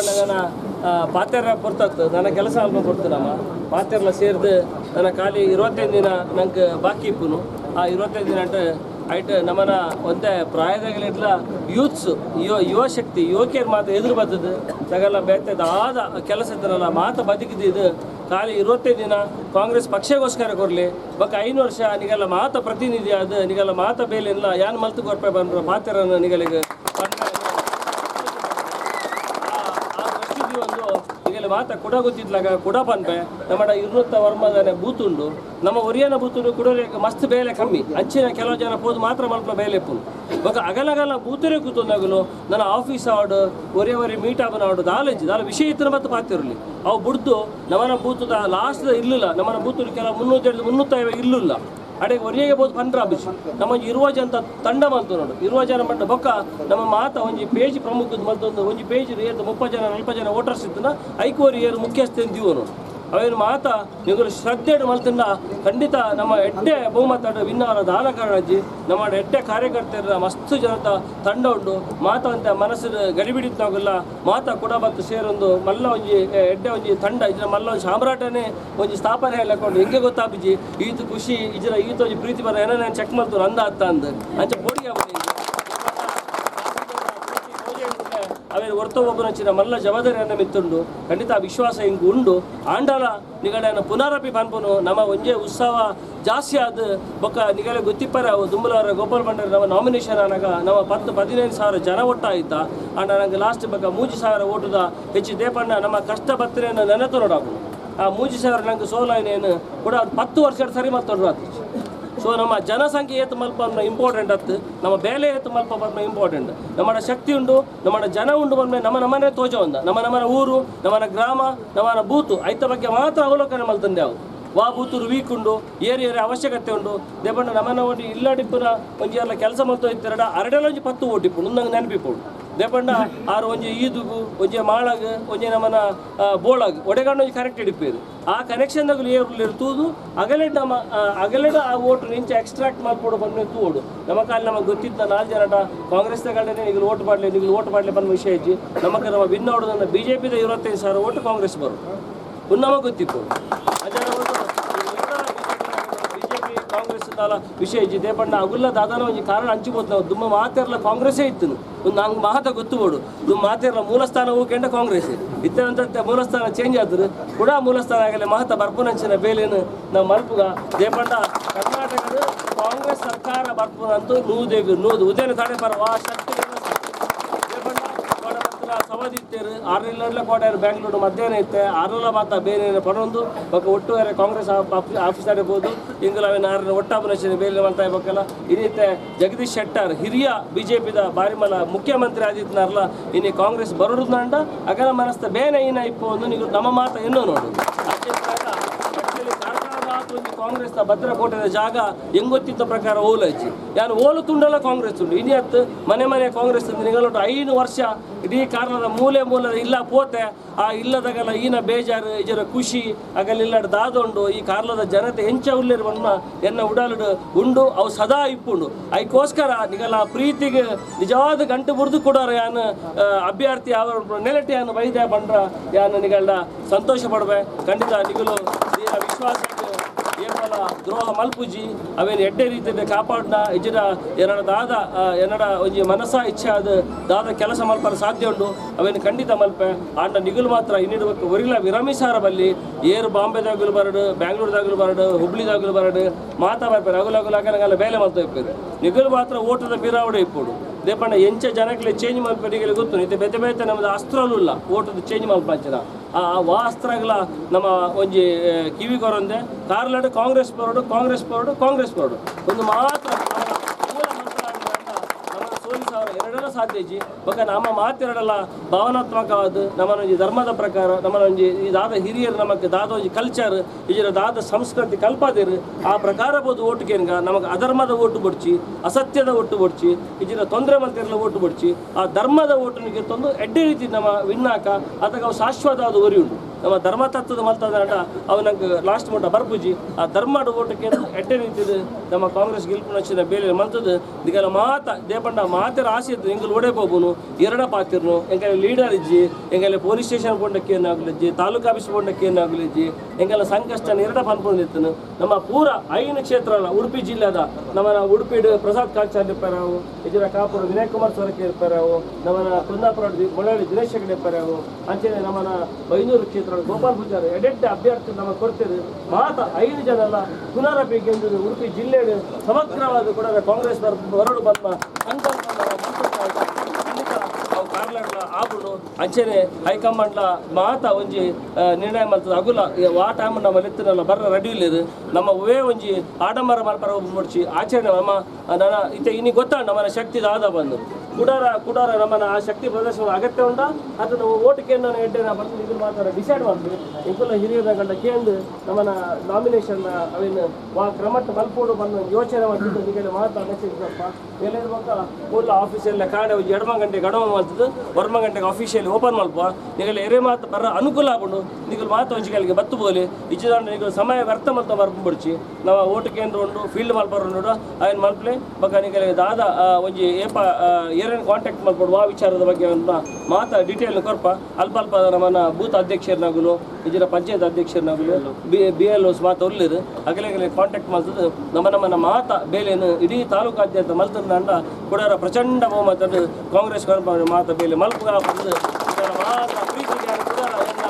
ಅಂತೆ ಪಾತ್ರ ಪಾತೆರ ಪೊರ್ತತ್ತು ನನ್ನ ಕೆಲಸ ಅಲ್ಪ ಕೊಡ್ತೀನಮ್ಮ ಪಾತೆರ್ನ ಸೇರ್ದು ನನ್ನ ಖಾಲಿ ಇರುವತ್ತೈದು ದಿನ ನಂಗೆ ಬಾಕಿ ಇಪ್ಪುನು. ಆ ಇರುವತ್ತೈದು ದಿನ ಅಂಟ ಐಟ್ ನಮ್ಮನ ಒಂದೇ ಪ್ರಾಯದಾಗಲಿಟ್ಲ ಯೂತ್ಸ್, ಯುವ ಯುವ ಶಕ್ತಿ, ಯುವಕಿಯರು ಮಾತು ಎದುರು ಬರ್ತದೆ. ತಗಲ್ಲ ಬೇತದ ಆದ ಕೆಲಸ ಇದ್ದನಲ್ಲ ಮಾತು ಬದುಕಿದ್ದು ಖಾಲಿ ಇರುವತ್ತೈದು ದಿನ ಕಾಂಗ್ರೆಸ್ ಪಕ್ಷಗೋಸ್ಕರ ಕೊಡಲಿ. ಬಕ್ಕ ಐದು ವರ್ಷ ನಿಗಲ್ಲ ಮಾತ ಪ್ರತಿನಿಧಿ ಅದು ನಿಗಲ್ಲ ಮಾತ ಬೇಲಿಲ್ಲ ಯಾನ್ ಮಲ್ತು ಕೊರ್ಪೆ ಬಂದ್ರು ಪಾತೆರನ್ನು ನಿಗಳಿಗೆ ಬಂದ್ರೆ ಆ ಪರಿಸ್ಥಿತಿ ಒಂದು ಈಗಲೇ ಮಾತ ಕುಡ ಗೊತ್ತಿದ್ಲಾಗ ಕುಡ ಪನ್ಪೆ ನಮ್ಮ ಇರುತ್ತ ವರ್ಮದನೆ ಬೂತುಂಡು. ನಮ್ಮ ಒರಿಯನ ಬೂತುಂಡು ಕೂಡ ಮಸ್ತ್ ಬೇಲೆ ಕಮ್ಮಿ. ಅಂಚಿನ ಕೆಲವು ಜನ ಪೋದು ಮಾತ್ರ ಮಲ್ಪ ಬೇಲೆ ಪುನ್ ಬೊಕ ಅಗಲಗಲ ಬೂತುರೆ ಕೂತೊಂದಾಗಲು ನನ್ನ ಆಫೀಸ್ ಆಡು ಒರೆ ಒರೆ ಮೀಟ್ ಆಬನ ಆಡು ದಾಲಂಜಿ ದಾಲ ವಿಷಯ ಇತ್ತಿನ ಮತ್ತೆ ಪಾತಿರಲಿ. ಅವು ಬುಡ್ದು ನಮ್ಮನ ಬೂತದ ಲಾಸ್ಟ್ ಇರ್ಲಿಲ್ಲ. ನಮ್ಮನ ಬೂತುಡು ಕೆಲ ಮುನ್ನೂರ ಮುನ್ನೂತ್ತೈವ ಇರ್ಲಿಲ್ಲ. ಅಡೆ ಒರಿಯಗೆ ಬೋದು ಪಂಡ್ರ ಬಿಸಿ ನಮ್ಮ ಇರುವ ಜನ ತಂಡ ಬಂತು ನೋಡು. ಇರುವ ಜನ ಮಂಡ ಬೊಕ್ಕ ನಮ್ಮ ಮಾತ ಒಂಜಿ ಪೇಜ್ ಪ್ರಮುಖದ ಮತ್ತೊಂದು, ಒಂಜಿ ಪೇಜ್ ಏರ್ದು ಮುಪ್ಪ ಜನ, ನಲ್ಪ ಜನ ವೋಟರ್ಸ್ ಇದ್ದನ ಐಕೋರಿ ಏರು ಮುಖ್ಯಸ್ಥೆನ್ ದಿವು ನೋಡು. ಅವೇನು ಮಾತ ನಿಗಲು ಶ್ರದ್ಧೆ ಮಲ್ತಿಂದ ಖಂಡಿತ ನಮ್ಮ ಎಡ್ಡೆ ಬಹುಮತ ವಿನ್ನ ದಾನ ಕಾರಣಜಿ ನಮ್ಮ ಎಡ್ಡೆ ಕಾರ್ಯಕರ್ತರ ಮಸ್ತ್ ಜನತ ತಂಡ ಉಂಡು ಮಾತ ಅಂತ ಮನಸ್ಸಿನ ಗಡಿಬಿಡಿತಾಗಲ್ಲ ಮಾತ ಕೂಡ ಬಂತು ಸೇರೊಂದು ಮಲ್ಲ ಒಂಜಿ ಎಡ್ಡೆ ಒಂಜಿ ತಂಡ, ಇದ್ರ ಮಲ್ಲ ಒಂದು ಸಾಮ್ರಾಟನೆ ಒಂಜಿ ಸ್ಥಾಪನೆ ಹೇಳಕೊಂಡು ಹಿಂಗೆ ಗೊತ್ತಾಪಿಜಿ? ಈತ ಖುಷಿ ಇದ್ರ ಈತ ಒಂಜಿ ಪ್ರೀತಿ ಬರ ಏನೋ ನಾನು ಚೆಕ್ ಮಾಡ್ತಾರೆ ಅಂದ ಅತ್ತ ಅಂದ ಅಂಚೆ ಬೋಡಿಗೆ ಮಲ್ಲ ಒಬ್ಬನಚ್ಚಿನ ಮಲ್ಲ ಜವಾಬ್ದಾರಿಯನ್ನು ಮಿತ್ತುಂಡು, ಖಂಡಿತ ವಿಶ್ವಾಸ ಹಿಂಗೆ ಉಂಡು. ಆಂಡಲ ನಿಗಡೆನ ಪುನರಪಿ ಪನ್ಪುನು, ನಮ್ಮ ಒಂಜೆ ಉತ್ಸವ ಜಾಸ್ತಿ ಆದ ಬೊಕ್ಕ ನಿಗಳ ಗೊತ್ತಿಪ್ಪರ ದುಂಬಲವರ ಗೋಪಾಲ್ ಬಂಡರ್ ನಮ್ಮ ನಾಮಿನೇಷನ್ ಆನಾಗ ನಮ್ಮ ಪತ್ತು ಹದಿನೈದು ಸಾವಿರ ಜನ ಒಟ್ಟಾಯ್ತಾ ಆಂಡ ನಂಗೆ ಲಾಸ್ಟ್ ಬಗ್ಗೆ ಮೂಜಿ ಸಾವಿರ ಓಟದ ಹೆಚ್ಚು ದೇಪಣ್ಣ ನಮ್ಮ ಕಷ್ಟ ಬತ್ತನೆಯನ್ನು ನೆನೆತು ನೋಡಾಕು ಆ ಮೂಜಿ ಸಾವಿರ ನಂಗೆ ಸೋಲಾಯನೇನು ಕೂಡ ಅದು ಪತ್ತು ವರ್ಷ ಸರಿ ಆತು ಸೊ ನಮ್ಮ ಜನಸಂಖ್ಯೆ ಏತು ಮಲ್ಪ ಇಂಪಾರ್ಟೆಂಟ್ ಅತ್ತು ನಮ್ಮ ಬೇಲೆ ಏತು ಮಲ್ಪ ಬಂದ ಇಂಪಾರ್ಟೆಂಟ್ ನಮ್ಮ ಶಕ್ತಿ ಉಂಡು ನಮ್ಮ ಜನ ಉಂಡು ಬಂದ ನಮ್ಮ ನಮ್ಮನೆ ತೋಜ ಒಂದ. ನಮ್ಮ ನಮ್ಮನ ಊರು, ನಮ್ಮನ ಗ್ರಾಮ, ನಮ್ಮನ ಬೂತು. ಐತ ಬಗ್ಗೆ ಮಾತ್ರ ಅವಲೋಕನ ಮಲ್ತಂದೆ ಅವು ವಾ ಬೂತುರು ವೀಕ್ ಉಂಡು, ಏರಿ ಏರಿ ಅವಶ್ಯಕತೆ ಉಂಡು. ದೇಬಣ್ಣ ನಮ್ಮನ ಒಂದು ಇಲ್ಲ ಡಿಪ್ಪುನ ಒಂಜಿ ಎಲ್ಲ ಕೆಲಸ ಮಲ್ತೋಯ್ತಿರಡ ಅರಡೆಲ್ಲ ಅರಡೆಲ ಒಂಜಿ ಪತ್ತು ಓಟಿಪ್ಪು ನಂಗೆ ನೆನಪಿಪ್ಪುಡು. ದೇಪಂಡ ಆರು ಒಂಜಿ ಈದುಗು, ಒಂಜಿ ಮಾಳಗ್, ಒಂಜಿ ನಮ್ಮನ ಬೋಳಾಗ ಒಡೆಗಂಡು ಒಂಜಿ ಕರೆಕ್ಟ್ ಇಡಿಪೇರು ಆ ಕನೆಕ್ಷನ್ದಾಗಲು ಏರ್ಲು ಇರ್ತುದು ಅಗಲೆಡ್ ನಮ್ಮ ಅಗಲೆಡ್ ಆ ಓಟ್ ನಿಂಚ ಎಕ್ಸ್ಟ್ರಾಕ್ಟ್ ಮಾಡ್ಕೊಡು ಬಂದು ತೂಡು. ನಮ್ಮ ಕಾಲ ನಮಗೆ ಗೊತ್ತಿದ್ದ ನಾಲ್ಕು ಜನಟ ಕಾಂಗ್ರೆಸ್ ತಗೊಂಡೇ ಈಗ ಓಟ್ ಮಾಡಲಿ ನೀವು ಓಟ್ ಮಾಡಲಿ ಬಂದ ವಿಷಯ ಇಜ್ಜಿ. ನಮಗೆ ನಮ್ಮ ಭಿನ್ನ ಹೊಡೆದ ಬಿ ಜೆ ಪಿದ ಇವತ್ತೈದು ಸಾವಿರ ಓಟ್ ಕಾಂಗ್ರೆಸ್ ಬರು. ಉನ್ನಮ ಗೊತ್ತಿತ್ತು. ಅಜಾರ ಕಾಂಗ್ರೆಸ್ ವಿಷಯ ಇಜ್ಜಿ ದೇಪಣ್ಣ ಅಗುಲ್ಲ ದಾದಾನ ಒಂಜಿ ಕಾರಣ ಹಂಚಿಬೋದು ನಾವು ದುಮ್ಮ ಮಾತೆರ್ಲ ಕಾಂಗ್ರೆಸ್ಸೇ ಇತ್ತು. ಒಂದು ನಂಗೆ ಮಾತ ಗೊತ್ತುಬೋಡು ದುಮ್ಮ ಮಾತೆರ್ಲ ಮೂಲಸ್ಥಾನ ಹೋಗ್ಕೊಂಡ ಕಾಂಗ್ರೆಸ್ ಇತ್ತಂತ ಮೂಲಸ್ಥಾನ ಚೇಂಜ್ ಆದ್ರು ಕೂಡ ಮೂಲಸ್ಥಾನ ಆಗಲಿ ಮಹತ ಬರ್ಪುನಂಚಿನ ಬೇಲೇನು ನಾವು ಮಲ್ಪುಗ ದೇಪಣ್ಣ ಕರ್ನಾಟಕದ ಕಾಂಗ್ರೆಸ್ ಸರ್ಕಾರ ಬರ್ಪುನಂತೂ ನೂದೇವಿ ನೂದು ಉದಯನ ತಡೆ ಬರುವ ಶಕ್ತಿ. ಸವದಿತ್ತೇರು ಆರನೆಲ್ಲ ಕೋಟೆಯರು ಬ್ಯಾಂಗ್ಳೂರು ಮಧ್ಯಾಹ್ನ ಇತ್ತೆ. ಆರನೆಲ್ಲ ಮಾತ ಬೇರೆ ಪಡೊಂದು ಬೊಕ್ಕ ಒಟ್ಟುವರೆ ಕಾಂಗ್ರೆಸ್ ಆಫೀಸ್ ಇರ್ಬೋದು ಇಂಗ್ಲಾವಿನ ಆರನೇ ಒಟ್ಟಾಪರೇಷನ್ ಬೇರೆ ಅಂತ ಇರ್ಬೇಕಲ್ಲ ಇದೈತೆ ಜಗದೀಶ್ ಶೆಟ್ಟರ್, ಹಿರಿಯ ಬಿಜೆಪಿದ ಬಾರಿ ಮಲ ಮುಖ್ಯಮಂತ್ರಿ ಆದಿತ್ಯನಾರ್ಲ. ಇನ್ನು ಕಾಂಗ್ರೆಸ್ ಬರೋದು ನಂಡ, ಅಗಲ ಮನಸ್ತ ಬೇನೆ ಏನ ಇಪ್ಪು ಒಂದು ನೀವು ನಮ್ಮ ಮಾತ ಇನ್ನೂ ನೋಡು ಕಾಂಗ್ರೆಸ್ನ ಭದ್ರ ಭದ್ರಕೋಟೆದ ಜಾಗ ಹೆಂಗೊತ್ತಿದ್ದ ಪ್ರಕಾರ ಓಲಜ್ಜಿ ಯಾರು ಓಲು ತುಂಡಲ್ಲ ಕಾಂಗ್ರೆಸ್ ಇನಿ ಹತ್ತು ಮನೆ ಮನೆ ಕಾಂಗ್ರೆಸ್ ನಿಗಲೊಟ್ಟು ಐದು ವರ್ಷ ಇಡೀ ಕಾರಣದ ಮೂಲೆ ಮೂಲ ಇಲ್ಲ ಪೋತೆ, ಆ ಇಲ್ಲದಾಗಲ್ಲ ಈನ ಬೇಜಾರು ಇದರ ಖುಷಿ ಆಗಲಿಲ್ಲ ದಾದೊಂಡು, ಈ ಕಾರ್ಲದ ಜನತೆ ಎಂಚ ಉಳ್ಳೇರು ಬಣ್ಣ ಎನ್ನ ಉಡಾಲಡು ಉಂಡು, ಅವು ಸದಾ ಇಪ್ಪುಂಡು. ಅದಕ್ಕೋಸ್ಕರ ನಿಗಲ ಪ್ರೀತಿಗೆ ನಿಜವಾದ ಗಂಟು ಬುರ್ದು ಕೊಡೋರು ಯಾನು ಅಭ್ಯರ್ಥಿ ಅವರ ನೆಲೆಟಿ ಯಾನು ವೈದ್ಯ ಬಂದ್ರ ಯಾನು ನಿಗಳ ಸಂತೋಷ ಪಡುವೆ ಖಂಡಿತ ನಿಗಲು ವಿಶ್ವಾಸ. ದ್ರೋಹ ಮಲ್ಪುಜಿ, ಅವೇನು ಎಡ್ಡೆ ರೀತಿಯಲ್ಲಿ ಕಾಪಾಡ್ನ ಇಜ್ಜಿನ ಎನ್ನಡ ದಾದ ಎನ್ನಡ ಒಂಜಿ ಮನಸ್ಸ ಇಚ್ಛೆ ಆದ ದಾದ ಕೆಲಸ ಮಲ್ಪರ ಸಾಧ್ಯ ಉಂಡು. ಅವೇನು ಖಂಡಿತ ಮಲ್ಪೆ. ಆಂಡ ನಿಗುಲು ಮಾತ್ರ ಇನ್ನಿಡು ಒರಿಲ ವಿರಮಿಸಾರ ಬಲ್ಲಿ ಏರು ಬಾಂಬೆದಾಗಲು ಬರಡು, ಬ್ಯಾಂಗ್ಳೂರ್ದಾಗಲು ಬರಡು, ಹುಬ್ಳಿದಾಗಲು ಬರಡು, ಮಾತಾ ಬರ್ಪೇರು ಅಗುಲು ಅಗುಲು ಆಗಲ್ಲ ಬೇಲೆ ಮಲ್ತ ಇಪ್ಪೇರು ನಿಗುಲು ಮಾತ್ರ ಓಟದ ಬಿರಾವಡೆ ಇಪ್ಪುಡು. ದೇಪಣ್ಣ ಎಂಚ ಜನಕ್ಕೆ ಚೇಂಜ್ ಮಲ್ಪನಿಗೆ ಗೊತ್ತು ಇದು ಬೆತೆ ಬೆತೆ ನಮ್ಮದು ಅಸ್ತ್ರಲೂ ಇಲ್ಲ ಓಟದ ಚೇಂಜ್ ಮಲ್ಪಂಚನ ಆ ವಾಸ್ತ್ರಗಳ ನಮ್ಮ ಒಂಜಿ ಕಿವಿಗೊರೊಂದೆ ಕಿವಿ ಕೊರೊಂದೆ, ಕಾರ್ಲಾಡು ಕಾಂಗ್ರೆಸ್ ಪರೋಡು ಕಾಂಗ್ರೆಸ್ ಪೌರಡು ಕಾಂಗ್ರೆಸ್ ಪರೋಡು ಒಂದು ಮಾತ್ರ ಮೂಲ ಮಂತ್ರ ಅಂತ ನಮ್ಮ ಸೋಲಿಸಾರ ಎರಡರ ಸಾಧ್ಯಜಿ ಬೊಕ ನಮ್ಮ ಮಾತೆರಡಲ್ಲ ಭಾವನಾತ್ಮಕವಾದ ನಮ್ಮನೊಂಜಿ ಧರ್ಮದ ಪ್ರಕಾರ, ನಮ್ಮನೊಂಜಿ ಈ ದಾದ ಹಿರಿಯರು ನಮಗೆ ದಾದ ಒಂಜಿ ಕಲ್ಚರ್ ಇದರ ದಾದ ಸಂಸ್ಕೃತಿ ಕಲ್ಪದಿರು, ಆ ಪ್ರಕಾರ ಬೋದು ಓಟು ಕೇನ್ಗ ನಮಗೆ ಅಧರ್ಮದ ಓಟು ಬಡ್ಚಿ, ಅಸತ್ಯದ ಓಟು ಬಡ್ಚಿ ಇದರ ತೊಂದರೆ ಮಂತ್ರಿಗಳ ಓಟು ಬಡ್ಚಿ, ಆ ಧರ್ಮದ ಓಟನಿಗೆ ತೊಂದು ಎಡ್ಡೆ ರೀತಿ ನಮ್ಮ ವಿನ್ನಾಕ ಅದಕ್ಕೆ ಅವು ಶಾಶ್ವತವಾದ ಒರಿ ಉಂಟು ನಮ್ಮ ಧರ್ಮ ತತ್ವದ ಅವು ಅವನ ಲಾಸ್ಟ್ ಮೋಟ ಬರ್ಪುಜಿ. ಆ ಧರ್ಮದ ಓಟಕ್ಕೆ ಎಟ್ಟೆ ನಿಂತಿದ್ದು, ನಮ್ಮ ಕಾಂಗ್ರೆಸ್ ಗೆಲ್ಪು ನಚ್ಚಿನ ಬೇಲೆ ಮಂತದ್ದು ದಿಗಲ ಮಾತ, ದೇಪಂಡ ಮಾತಿರ ಆಸೆ ಇತ್ತು ಎಂಗಲ್ ಓಡೇ ಎರಡ ಪಾತಿರ್ನು, ಹೆಂಗಲ್ಲಿ ಲೀಡರ್ ಇಜ್ಜಿ, ಹೆಂಗಲ್ಲಿ ಪೊಲೀಸ್ ಸ್ಟೇಷನ್ ಕೊಂಡಕ್ಕೆ ಏನಾಗ್ಲಿಜ್ಜಿ ತಾಲೂಕು ಆಫೀಸ್ ಕೊಂಡಕ್ಕೆ ಏನಾಗ್ಲಿಜ್ಜಿ ಎಂಗಲ ಸಂಕಷ್ಟ ಎರಡ ಪನ್ಪೊಂದಿತ್ತು ನಮ್ಮ ಪೂರ ಐನು ಕ್ಷೇತ್ರ ಉಡುಪಿ ಜಿಲ್ಲೆದ. ನಮ್ಮ ಉಡುಪಿ ಪ್ರಸಾದ್ ಕಾಚಾರ್ ಇರ್ಪಾರಾವು ಇದರ ಕಾಪುರ ವಿನಯ್ ಕುಮಾರ್ ಸ್ವರಕ್ಕೆ ಇರ್ಪಾರಾವು, ನಮ್ಮನ ಕುಂದಾಪುರ ಮೊಳಲಿ ದಿನೇಶ್ ಹೆಗಡೆ ಇರ್ಪಾರಾವು ಅಂಚನೆ ನಮ್ಮನ ಬೈನೂರು ಕ್ಷೇತ್ರ ಗೋಪಾಲ್ ಪೂಜಾರಿ, ಎಡೆಡ್ಡೆ ಅಭ್ಯರ್ಥಿ ನಮ್ಮ ಕೊಡ್ತೇವೆ ಮಾತ ಐದು ಜನ ಎಲ್ಲ ಪುನರಪಿ ಗೆದ್ದು ಉಡುಪಿ ಜಿಲ್ಲೆ ಸಮಗ್ರವಾದ ಕೂಡ ಕಾಂಗ್ರೆಸ್ ಹೊರಡು ಬಂದ ಸಂಕಲ್ಪ ನಮ್ಮ ಮಂತ್ರಿಗಳ ಖಂಡಿತ ಅವು ಕಾರ್ಲಾಡ್ಲ ಆಪುಡು ಅಂಚೆನೆ ಹೈಕಮಾಂಡ್ಲ ಮಾತ ಒಂಜಿ ಆ, ನಿರ್ಣಯ ಮಲ್ತದ ಅಗುಲ ಆ ಟೈಮ್ ನಮ್ಮ ಎತ್ತಿನಲ್ಲ ಬರ್ರ ರೆಡಿ ಇಲ್ಲದು ನಮ್ಮ ಒವೇ ಒಂಜಿ ಆಡಂಬರ ಮಲ್ಪರ ಮುಡ್ಚಿ ಆಚರಣೆ ನಮ್ಮ ನನ್ನ ಇತ್ತೆ ಇನಿ ಗೊತ್ತಾಂಡ ನಮ್ಮನ ಶಕ್ತಿ ದಾದ ಬಂದು. ಕುಡಾರ ಕುಡಾರ ನಮ್ಮನ ಆ ಶಕ್ತಿ ಪ್ರದರ್ಶನ ಅಗತ್ಯ ಉಂಟ. ಅದು ನಾವು ಓಟ್ ನಾನು ಎಡ್ಡೆ ಇದು ಮಾತಾಡ ಡಿಸೈಡ್ ಮಾಡ್ತೀವಿ ಇಂಕುಲ ಹಿರಿಯರ ಗಂಡ ಕೇಂದ್ರ ನಮ್ಮನ ನಾಮಿನೇಷನ್ ಅವಿನ ವಾ ಕ್ರಮಟ್ ಮಲ್ಪೋಡು ಬಂದು ಯೋಚನೆ ಮಾಡ್ತಿದ್ದು ನಿಮಗೆ ಮಾತಾಡ ಮೆಸೇಜ್ ಸ್ವಲ್ಪ ಎಲ್ಲ ಇರುವಾಗ ಮೂಲ ಆಫೀಸೆಲ್ಲ ಕಾಡೆ ಎಡಮ ಗಂಟೆ ಗಡಮ ಮಾಡ್ತಿದ್ದು. ಮಾತು ವರ್ಮ ಗಂಟೆಗೆ ಅಫಿಷಿಯಲಿ ಓಪನ್ ಮಲ್ಪ ನಿಗಲ್ ಎರೆ ಮಾತು ಬರ ಅನುಕೂಲ ಆಗುಂಡು ನಿಗಲ್ ಮಾತು ಹಂಚಿಕೆಗಳಿಗೆ ಬತ್ತು ಬೋಲಿ. ಇಜ್ಜಿದಾಂಡ ನಿಗಲ್ ಸಮಯ ವ್ಯರ್ಥ ಮಲ್ತ ಬರ್ಬಿಡ್ಚಿ ನಾವು ಓಟ್ ಕೇಂದ್ರ ಉಂಡು ಫೀಲ್ಡ್ ಮಲ್ಪರ್ ಉಂಡು ಆಯನ್ ಮಲ್ಪಲೆ ಬಕ್ಕ ನಿಗಲ್ ದಾದ ಒಂಜಿ ಏಪ ಏರೇನು ಕಾಂಟ್ಯಾಕ್ಟ್ ಮಾಡ್ಬೋದು, ಆ ವಿಚಾರದ ಬಗ್ಗೆ ಅಂತ. ಮಾತಾ ಡೀಟೇಲ್ ಕೊರ್ಪ ಅಲ್ಪ ಅಲ್ಪ ನಮ್ಮನ್ನ ಬೂತ್ ಅಧ್ಯಕ್ಷರನ್ನಾಗಲು, ಇದರ ಪಂಚಾಯತ್ ಅಧ್ಯಕ್ಷರನ್ನಾಗಲು, ಬಿ ಎಲ್ ಓಸ್ ಮಾತು ಒಲ್ಲಿರು ಅಗಲೇ ಅಗಲೇ ಕಾಂಟ್ಯಾಕ್ಟ್ ಮಾಡಿದ್ರು ನಮ್ಮ ನಮ್ಮನ್ನ ಮಾತ ಬೇಲೆಯನ್ನು ಇಡೀ ತಾಲೂಕಾದ್ಯಂತ ಮಲ್ತಂಡ ಕೂಡ ಪ್ರಚಂಡ ಬಹುಮತ ಕಾಂಗ್ರೆಸ್ ಮಾತ ಬೇಲೆ ಮಲ್ಪ ಮಾತ ಪ್ರೀತಿಗೆ ಕೂಡ ಎಲ್ಲ